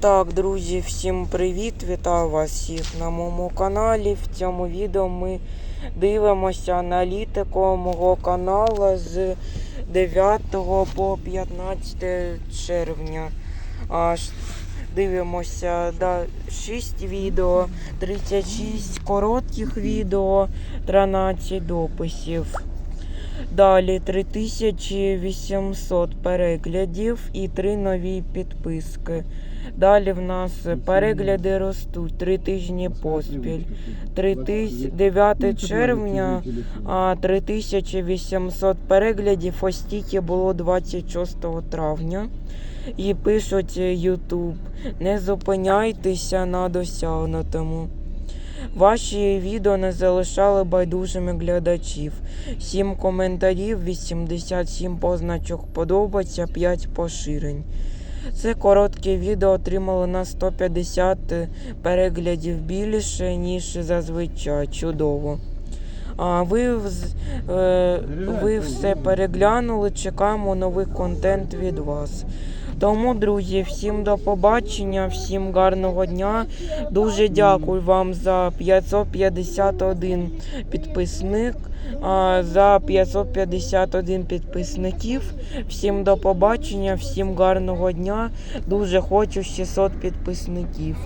Так, друзі, всім привіт! Вітаю вас всіх на моєму каналі. В цьому відео ми дивимося аналітику мого каналу з 9 по 15 червня. Аж дивимося да, 6 відео, 36 коротких відео, 13 дописів. Далі 3800 переглядів і 3 нові підписки. Далі в нас перегляди ростуть 3 тижні поспіль. 3 тис- 9 червня 3800 переглядів ось тільки було 26 травня. І пишуть YouTube, не зупиняйтеся на досягнутому. Ваші відео не залишали байдужими глядачів. 7 коментарів, 87 позначок подобається, 5 поширень. Це коротке відео отримало на 150 переглядів більше, ніж зазвичай. Чудово. А ви, е, ви все переглянули, чекаємо новий контент від вас. Тому, друзі, всім до побачення, всім гарного дня. Дуже дякую вам за 551 підписник, за 551 підписників. Всім до побачення, всім гарного дня. Дуже хочу 600 підписників.